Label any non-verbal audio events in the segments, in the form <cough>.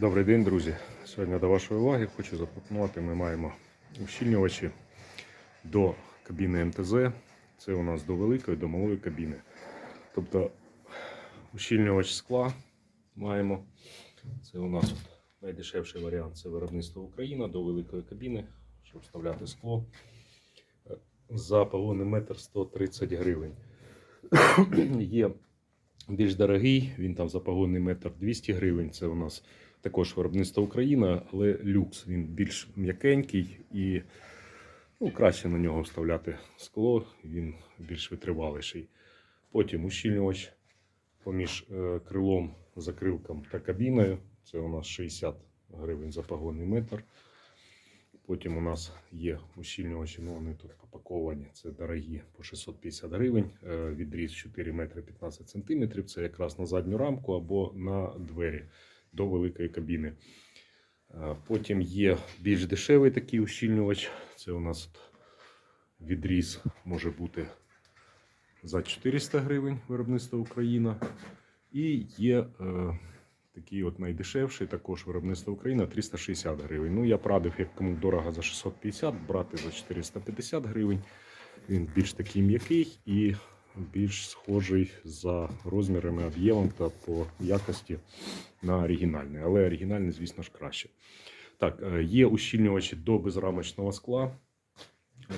Добрий день, друзі. Сьогодні до вашої уваги хочу запропонувати. Ми маємо ущільнювачі до кабіни МТЗ. Це у нас до великої, до малої кабіни. Тобто ущільнювач скла маємо. Це у нас найдешевший варіант це виробництво Україна до великої кабіни, щоб вставляти скло. За погонний метр 130 гривень. <coughs> Є більш дорогий, він там за погонний метр 200 гривень. Це у нас також виробництво Україна, але люкс. Він більш м'якенький і ну, краще на нього вставляти скло, він більш витриваліший. Потім ущільнювач поміж е, крилом, закрилком та кабіною. Це у нас 60 гривень за погонний метр. Потім у нас є ущільнювачі, ну вони тут попаковані, це дорогі по 650 гривень. Е, Відріз 4 метри 15 сантиметрів. Це якраз на задню рамку або на двері до великої кабіни. Е, Потім є більш дешевий такий ущільнювач. Це у нас відріз може бути за 400 гривень виробництво Україна. І є е, такий от найдешевший, також виробництво Україна 360 гривень. Ну, я б радив, як кому дорого за 650, брати за 450 гривень. Він більш такий м'який і більш схожий за розмірами, об'ємом та по якості на оригінальний. Але оригінальний, звісно ж, краще. Так, е, є ущільнювачі до безрамочного скла.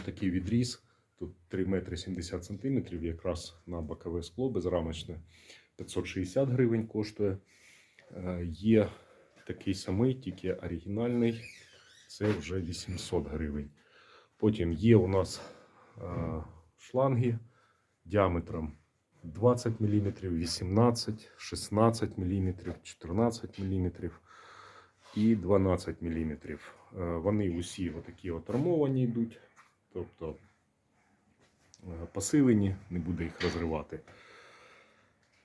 Отакий відріз. Тут 3 метри 70 сантиметрів, якраз на бокове скло безрамочне. 560 гривень коштує. Е, Є такий самий, тільки оригінальний. Це вже 800 гривень. Потім є у нас е, шланги діаметром 20 мм, 18, 16 мм, 14 мм і 12 мм. Вони усі отакі от армовані йдуть, тобто е, посилені, не буде їх розривати.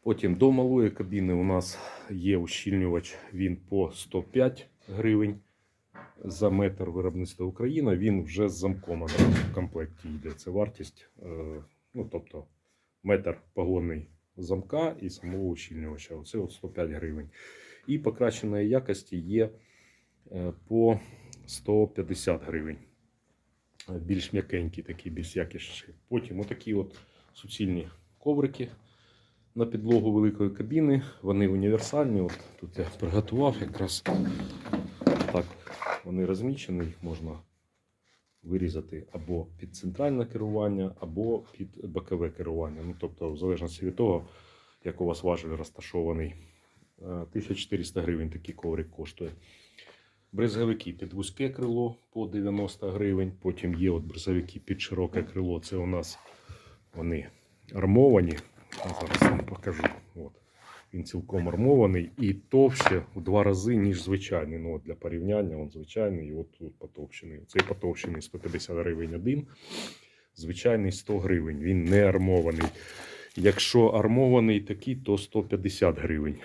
Потім до малої кабіни у нас є ущільнювач, він по 105 гривень за метр виробництва Україна. Він вже з замком в комплекті йде. Це вартість, е, ну тобто метр погонний замка і самого ущільнювача. Оце от 105 гривень. І покращеної якості є е, по 150 гривень. Більш м'якенький, такий, більш якісніший. Потім отакі от суцільні коврики на підлогу великої кабіни. Вони універсальні. От тут я приготував якраз так. Вони розмічені, їх можна вирізати або під центральне керування, або під бокове керування. Ну, тобто, в залежності від того, як у вас важель розташований. Е, 1400 гривень такий коврик коштує. Брезговики під вузьке крило по 90 гривень. Потім є от брезговики під широке крило. Це у нас вони армовані. Зараз вам покажу. От. Він цілком армований і товще в два рази, ніж звичайний. Ну, от для порівняння він звичайний і от тут потовщений. Цей потовщений 150 гривень один. Звичайний 100 гривень. Він не армований. Якщо армований такий, то 150 гривень.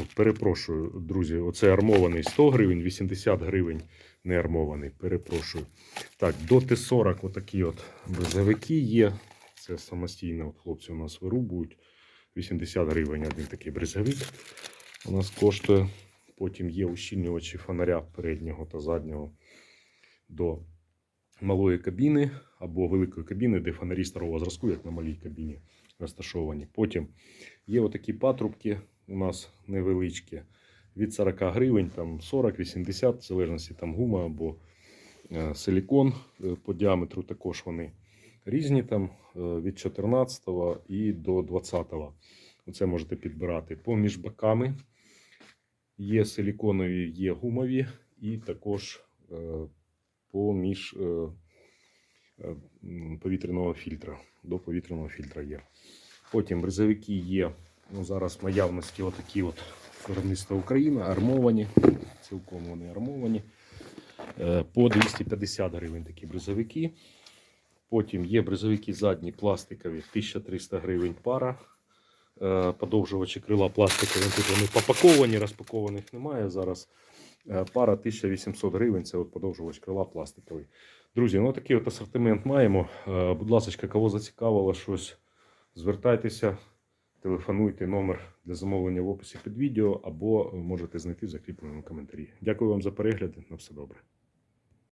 От, перепрошую, друзі, оце армований 100 гривень, 80 гривень не армований. Перепрошую. Так, до Т-40 отакі от брезовики є. Це самостійно хлопці у нас вирубують. 80 гривень один такий брезовик у нас коштує. Потім є ущільнювачі фонаря переднього та заднього до малої кабіни або великої кабіни, де фонарі старого зразку, як на малій кабіні, розташовані. Потім є отакі патрубки у нас невеличкі. Від 40 гривень, там 40-80, в залежності там гума або е, силікон е, по діаметру також вони різні там е, від 14 і до 20. Оце можете підбирати. Поміж боками є силіконові, є гумові, і також е, поміж е, повітряного фільтра. До повітряного фільтра є. Потім бризовики є. Ну, зараз в наявності отакі от виробництва Україна, армовані. Цілком вони армовані. По 250 гривень такі бризовики. Потім є бризовики задні пластикові 1300 гривень пара. Е, Подовжувачі крила пластикові. Тут вони попаковані, розпакованих немає. Зараз Е, пара 1800 гривень. Це от подовжувач крила пластиковий. Друзі, ну такий от асортимент маємо. Е, Будь ласка, кого зацікавило щось, звертайтеся. телефонуйте номер для замовлення в описі під відео або можете знайти в закріпленому коментарі. Дякую вам за перегляд. На все добре.